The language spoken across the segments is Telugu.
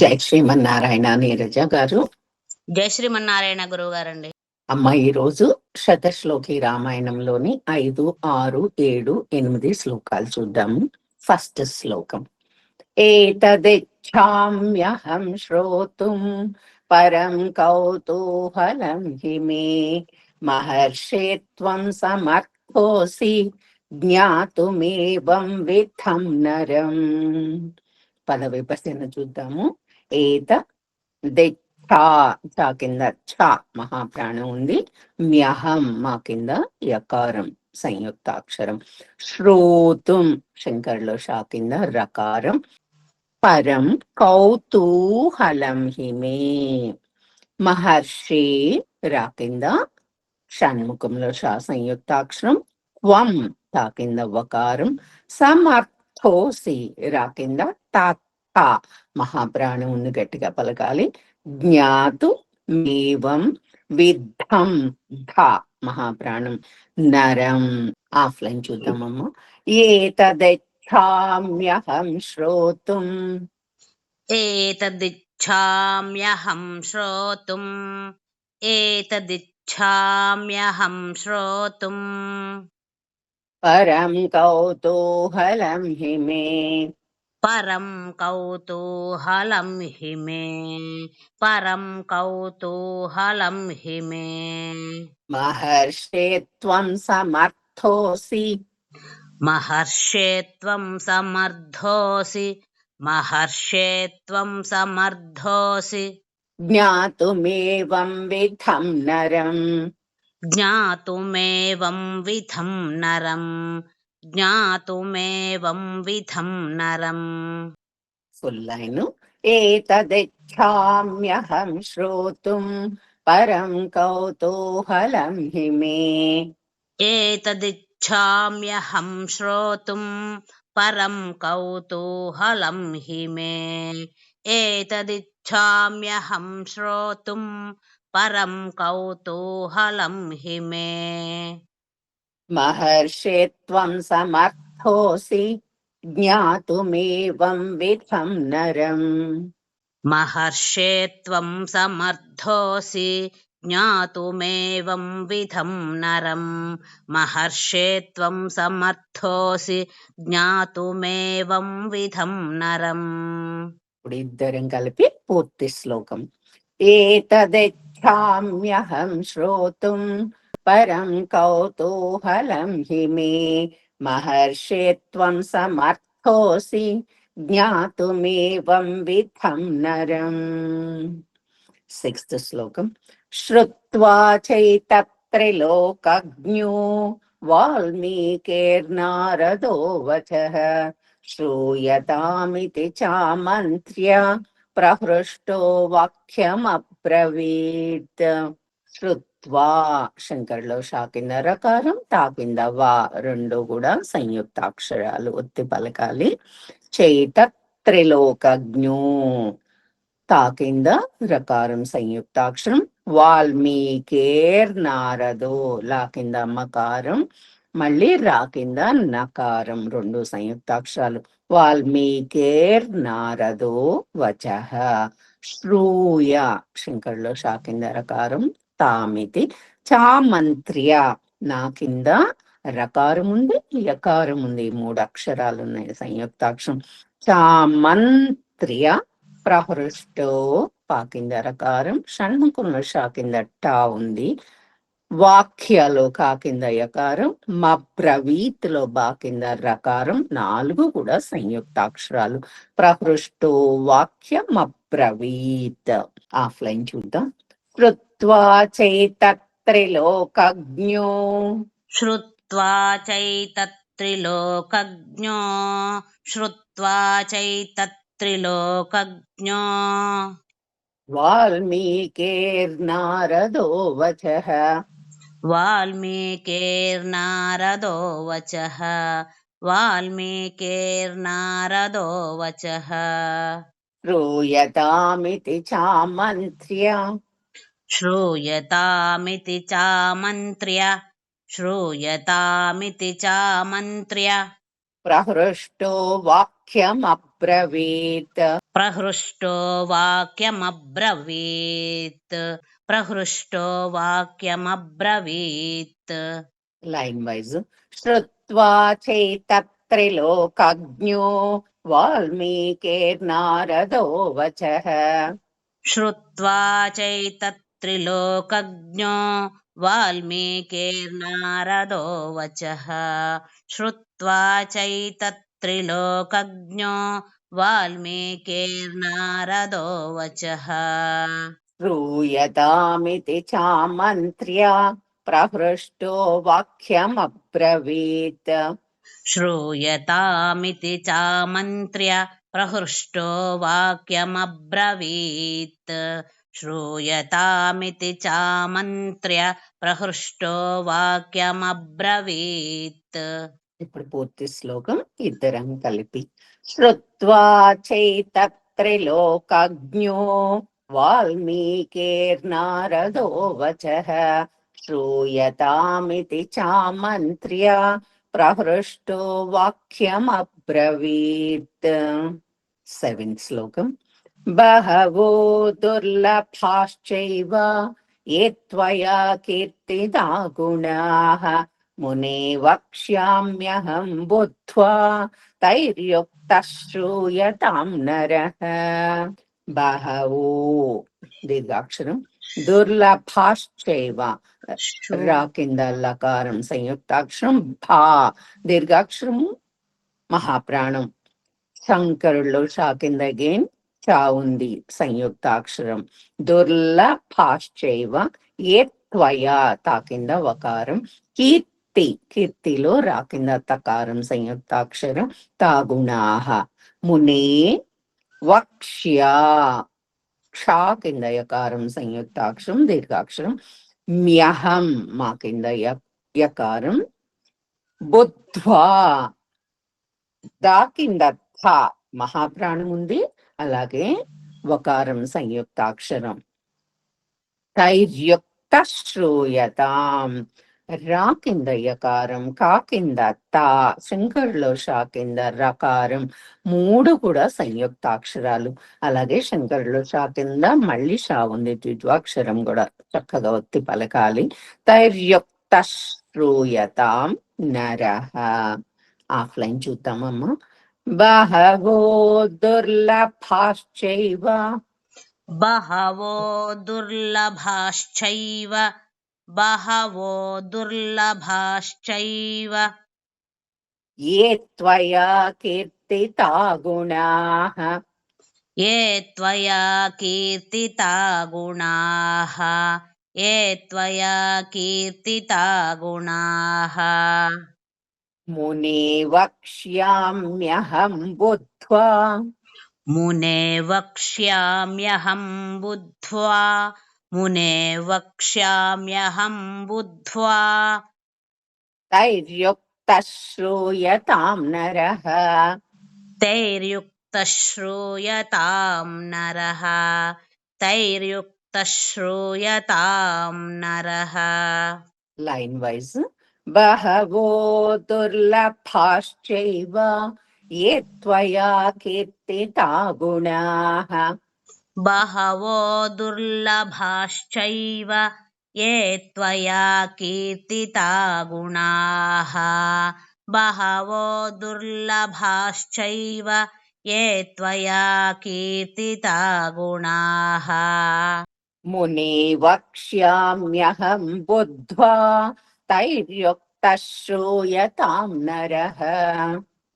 జై శ్రీమన్నారాయణ నీరజ గారు. జై శ్రీమన్నారాయణ గురువు గారండి అమ్మ ఈ రోజు శతశ్లోకి రామాయణంలోని ఐదు ఆరు ఏడు ఎనిమిది శ్లోకాలు చూద్దాము ఫస్ట్ శ్లోకం. ఏతదిచ్ఛామ్యహం శ్రోతుం పరం కౌతూహలం హి మే మహర్షే త్వం సమర్థోసి జ్ఞాతుమేవం విద్ధం నరం. పద విభజన చూద్దాము. ఏత దిచ్చా చా కింద చ మహాప్రాణం ఉంది. మ్యహం మా కింద యకారం సంయుక్తాక్షరం. శ్రోతుం శంకర్లో షా కింద రకారం. పరం కౌతూహలం హిమే మహర్షి రా కింద షణ్ముఖంలో షా సంయుక్తాక్షరం. క్వం తా కింద వకారం. సమర్థోసి రా కింద తాత్ తా మహాప్రాణం ఉంది గట్టిగా పలకాలి. జ్ఞాతు మేవం విద్ధం. ధ మహాప్రాణం. నరం. ఆఫ్లైన్ చూద్దామమ్మ. ఏతదెచ్ఛామ్యహం శ్రోతుం. ఏతదిచ్ఛామ్యహం శ్రోతుం. ఏతదిచ్ఛామ్యహం శ్రోతుం. పరం కౌతూహలం హి మే పరం కౌతూహలం హి మే పరం కౌతూహలం హి మే మహర్షే త్వం సమర్థోసి. మహర్షే త్వం సమర్థోసి మహర్షే త్వం సమర్థోసి. జ్ఞాతుమేవం విధం నరం. జ్ఞాతుమేవం విధం నరం. ज्ञातुमेवंविधं नरम्। सुल्लैनु एतदिच्छाम्यहं श्रोतुं परं कौतूहलं हि मे। एतदिच्छाम्यहं श्रोतुं परं कौतूहलं हि मे। एतदिच्छाम्यहं श्रोतुं परं कौतूहलं हि मे। హి మే మహర్షే త్వం సమర్థోసి జ్ఞాతుమేవం విధం నరం మహర్షే త్వం సమర్థోసి జ్ఞాతుమేవం విధం నరం మహర్షే త్వం సమర్థోసి జ్ఞాతుమేవం విధం నరం ఇప్పుడు ఇద్దరం కలిపి పూర్తి శ్లోకం ఏతదిచ్ఛామ్యహం శ్రోతుం परं कौतूहलं हि मे। महर्षे त्वं समर्थोऽसि, ज्ञातुमेवं विधं नरम्। सिक्स्त् श्लोकम् श्रुत्वा चैतत्रिलोकज्ञो वाल्मीकेर्नारदो वचः। श्रूयतामिति चामन्त्र्य प्रहृष्टो वाक्यमब्रवीत्। श्रुत् వా శంకర్లో షా కింద రకారం తా కింద వా రెండు కూడా సంయుక్తాక్షరాలు ఒత్తి పలకాలి. చేత త్రిలోకజ్ఞు తా కింద రకారం సంయుక్తాక్షరం. వాల్మీకేర్ నారదో లా కింద మకారం. మళ్ళీ రా కింద నకారం రెండు సంయుక్తాక్షరాలు. వాల్మీకేర్ నారదో వచహ శ్రూయ శంకర్లో షా కింద రకారం. తామితి చామంత్ర్య. నా కింద రకారం ఉంది యకారం ఉంది మూడు అక్షరాలు ఉన్నాయి సంయుక్తాక్షరం. చామంత్ర్య ప్రహృష్టో పా కింద రకారం షణ్ముఖంలో షా కింద టా ఉంది. వాక్యలో కా కింద యకారం మబ్రవీత్లో బా కింద రకారం. నాలుగు కూడా సంయుక్తాక్షరాలు. ప్రహృష్టో వాక్య మా ప్రవీత్ ఆఫ్లైన్ చూద్దాం. श्रुत्वा चैतत्रिलोकज्ञो श्रुत्वा चैतत्रिलोकज्ञो श्रुत्वा चैतत्रिलोकज्ञो वाल्मीकेर्नारदो वचः वाल्मीकेर्नारदो वचः वाल्मीकेर्नारदो वचः श्रूयतामिति चामन्त्र्य श्रूयतामिति चामन्त्र्य श्रूयतामिति चामन्त्र्य प्रहृष्टो वाक्यमब्रवीत् प्रहृष्टो वाक्यमब्रवीत् प्रहृष्टो वाक्यमब्रवीत् लैन् वैस् श्रुत्वा चैतत्रिलोकज्ञो वाल्मीकेर्नारदो वचः श्रुत्वा चैतत् चैतत्रिलोकज्ञो वाल्मीकिर्नारदो वचः। श्रुत्वा चैतत्रिलोकज्ञो वाल्मीकिर्नारदो वचः। श्रूयतामिति चामन्त्र्या प्रहृष्टो वाक्यमब्रवीत्। श्रूयतामिति चामन्त्र्य प्रहृष्टो वाक्यमब्रवीत् श्रूयतामिति चामन्त्र्य प्रहृष्टो वाक्यमब्रवीत् ఇప్పుడు పూర్తి శ్లోకం ఇద్దరం కలిపి శ్రుత్వా చైతత్రిలోకజ్ఞో వాల్మీకిర్నారదో వచః శ్రూయతామితి చామంత్ర్య ప్రహృష్టో వాక్యమబ్రవీత్ సెవెంత్ శ్లోకం బహవో దుర్లభాశ్చైవ ఏ త్వయా కీర్తిదా గుణాః మునే వక్ష్యామ్యహం బుద్ధ్వా తైర్యుక్తः శ్రూయతాం నరః బహవో దీర్ఘాక్షరం దుర్లభాశ్చైవ రా కింద లకారం సంయుక్తాక్షరం భా దీర్ఘాక్షరం మహాప్రాణం శంకరుల్లో షా కింద అగైన్ చా ఉంది సంయుక్తాక్షరం. దుర్లభాశ్చైవ ఏ త్వయా తా కింద వకారం. కీర్తి కీర్తిలో రా కింద తకారం సంయుక్తాక్షరం. తాగుణాహ మునే వక్ష్యా క్షా కింద యకారం సంయుక్తాక్షరం. దీర్ఘాక్షరం. మ్యహం మా కింద యకారం బుద్ధ్వా దా కింద థ మహాప్రాణం ఉంది అలాగే వకారం సంయుక్తాక్షరం. తైర్యుక్త శ్రూయతాం రా కింద యకారం కా కింద తా శంకర్లో షా కింద రకారం మూడు కూడా సంయుక్తాక్షరాలు. అలాగే శంకర్లో షా కింద మళ్ళీ షా ఉంది ద్విద్వాక్షరం కూడా చక్కగా ఒత్తి పలకాలి. తైర్యుక్త శ్రూయతాం నరహ ఆఫ్లైన్ చూద్దామమ్మా. बहवो दुर्लभाश्चैव बहवो दुर्लभाश्चैव बहवो दुर्लभाश्चैव ये त्वया कीर्तिता गुणाः ये त्वया कीर्तिता गुणाः ये त्वया कीर्तिता गुणाः मुने वक्ष्याम्यहं बुद्ध्वा। मुने वक्ष्याम्यहं बुद्ध्वा। मुने वक्ष्याम्यहं बुद्ध्वा। तैर्युक्तः श्रूयतां नरः। तैर्युक्तः श्रूयतां नरः। तैर्युक्तः श्रूयतां नरः। लाइन वाइज बहवो दुर्लभाश्चैव ये त्वया कीर्तिता गुणाः बहवो दुर्लभाश्चैव ये त्वया कीर्तिता गुणाः बहवो दुर्लभाश्चैव ये त्वया कीर्तिता गुणाः मुनि वक्ष्याम्यहम् बुद्ध्वा తైర్యుక్త శ్రూయతాం నరః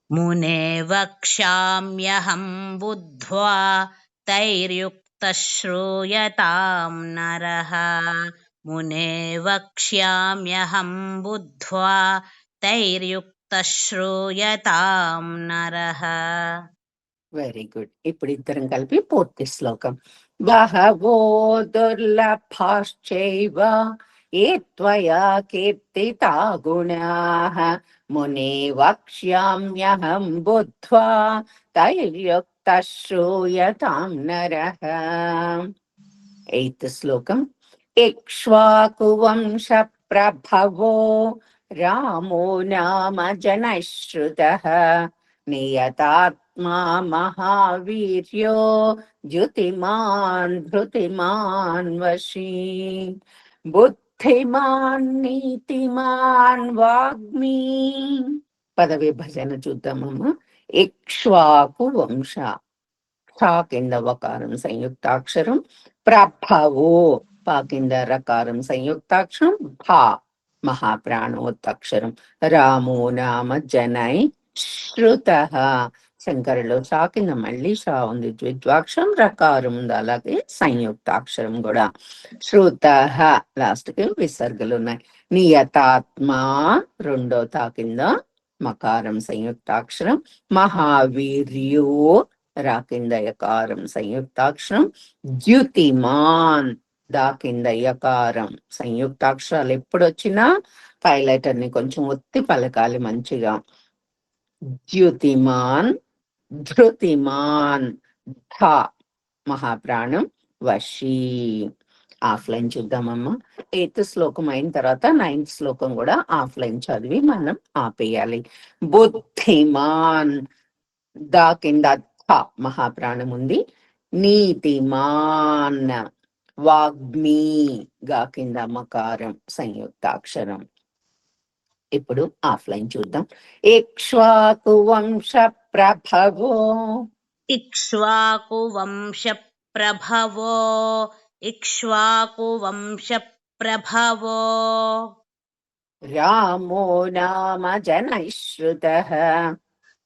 मुने वक्ष्याम्यहं बुद्ध्वा तैर्युक्तः श्रूयतां नरः मुने वक्ष्याम्यहं बुद्ध्वा तैर्युक्तः श्रूयतां नरः వెరీ గుడ్ ఇప్పుడు ఇద్దరం కలిపి పూర్తి శ్లోకం బహవో దుర్లభాశ్చైవ ఏ త్వయా కీర్తితా గుణాః మునే వక్ష్యామ్యహం బుద్ధ్వా తైర్యుక్త శ్రూయతాం నరః ఎయిత్ శ్లోకం ఇక్ష్వాకువంశ ప్రభవో రామో నామ జనశ్రుతః నియతాత్ నియతాత్మా మహావీర్యో ద్యుతిమాన్ ధృతిమాన్ వశీ నీతిమాన్ వాగ్మీ. పద విభజన చూద్దామమ్మ. ఇక్ష్వాకు వంశ. క్షా కింద వకారం సంయుక్తాక్షరం. ప్రభవో పా కింద రకారం సంయుక్తాక్షరం. భా మహాప్రాణోత్తక్షరం. రామో నామ జనై. శ్రుత శంకరులో చా కింద మళ్ళీ షా ఉంది. ద్విద్వాక్షరం రకారం ఉంది. అలాగే సంయుక్తాక్షరం కూడా. శ్రుత లాస్ట్కి విసర్గలు ఉన్నాయి. నియతాత్మా రెండో తా కింద మకారం సంయుక్తాక్షరం. మహావీర్యో రా కింద యకారం సంయుక్తాక్షరం. ద్యుతిమాన్ దా కింద యకారం సంయుక్తాక్షరాలు ఎప్పుడు వచ్చినా పైలటర్ని కొంచెం ఒత్తి పలకాలి మంచిగా. ద్యుతిమాన్ ధృతిమాన్ ధ మహాప్రాణం వశీ. ఆఫ్లైన్ చూద్దామమ్మా. ఎయిత్ శ్లోకం అయిన తర్వాత నైన్త్ శ్లోకం కూడా ఆఫ్లైన్ చదివి మనం ఆపేయాలి. బుద్ధిమాన్ దా కింద థ మహాప్రాణం ఉంది. నీతిమాన్ వాగ్మీ గా కింద మకారం సంయుక్తాక్షరం. ఇప్పుడు ఆఫ్లైన్ చూద్దాం. ఇక్ష్వాకు వంశ ప్రభవో ఇక్ష్వాకు వంశ ప్రభవో ఇక్ష్వాకు వంశ ప్రభవో రామో నామ జనైశ్రుత.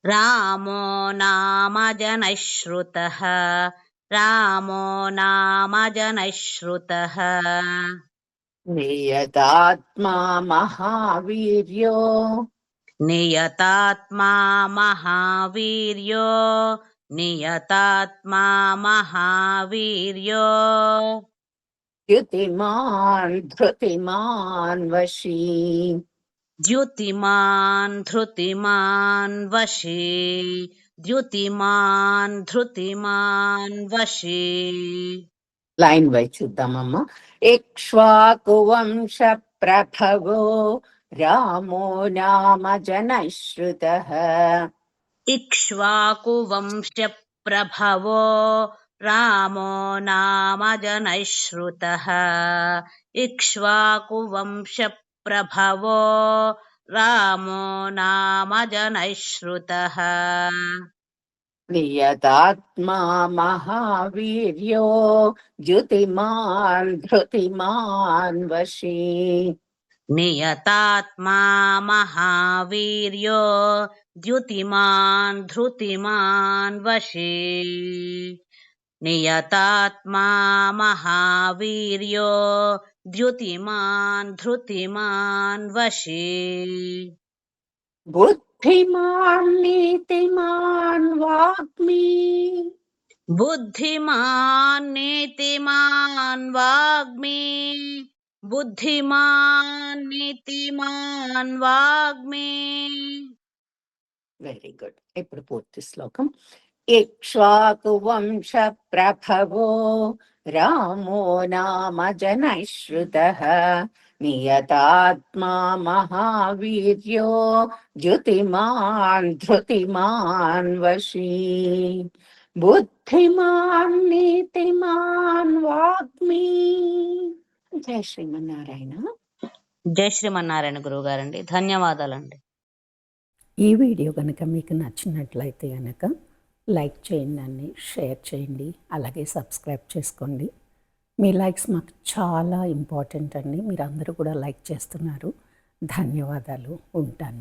రామో నామ జనశ్రుత. రామో నామ జనశ్రుత. నియతాత్మా మహావీర్యో నియతాత్మా మహావీర్యో నియతాత్మా మహావీర్యో ద్యుతిమాన్ ధృతిమాన్ వశీ ద్యుతిమాన్ ధృతిమాన్ వశీ ద్యుతిమాన్ ధృతిమాన్ వశీ లైన్ వై చూద్దామమ్మా ఇక్ష్వాకు వంశ ప్రభవో రామో నామ జనశ్రుత ఇక్ష్వాకు వంశ ప్రభవో రామో నామ జనశ్రుత ఇక్ష్వాకు వంశ ప్రభవో రామో నామ జనశ్రుత నియతాత్మా మహావీర్యో ద్యుతిమాన్ ధృతిమాన్ వశీ నియతాత్మా మహావీర్యో ద్యుతిమాన్ ధృతిమాన్ వశీ నియతాత్మా మహావీర్యో ద్యుతిమాన్ ధృతిమాన్ వశీ బుద్ధిమాన్ నీతిమాన్ వాగ్మీ బుద్ధిమాన్ నీతిమాన్ వాగ్మీ బుద్ధిమాన్ నీతిమాన్ వాగ్మీ వెరీ గుడ్ ఇప్పుడు పూర్తి శ్లోకం ఇక్ష్వాకు వంశ ప్రభవో రామో నామ జనశ్రుత నియతాత్మా మహావీర్యో ద్యుతిమాన్ ధృతిమాన్ వశీ. బుద్ధిమాన్ నీతిమాన్ వాగ్మీ. జయ శ్రీమన్నారాయణ. జై శ్రీమన్నారాయణ గురువు గారండి ధన్యవాదాలండి. ఈ వీడియో కనుక మీకు నచ్చినట్లయితే కనుక లైక్ చేయండి అండి షేర్ చేయండి అలాగే సబ్స్క్రైబ్ చేసుకోండి. మీ లైక్స్ మాకు చాలా ఇంపార్టెంట్ అండి. మీరు అందరూ కూడా లైక్ చేస్తున్నారు. ధన్యవాదాలు. ఉంటాను.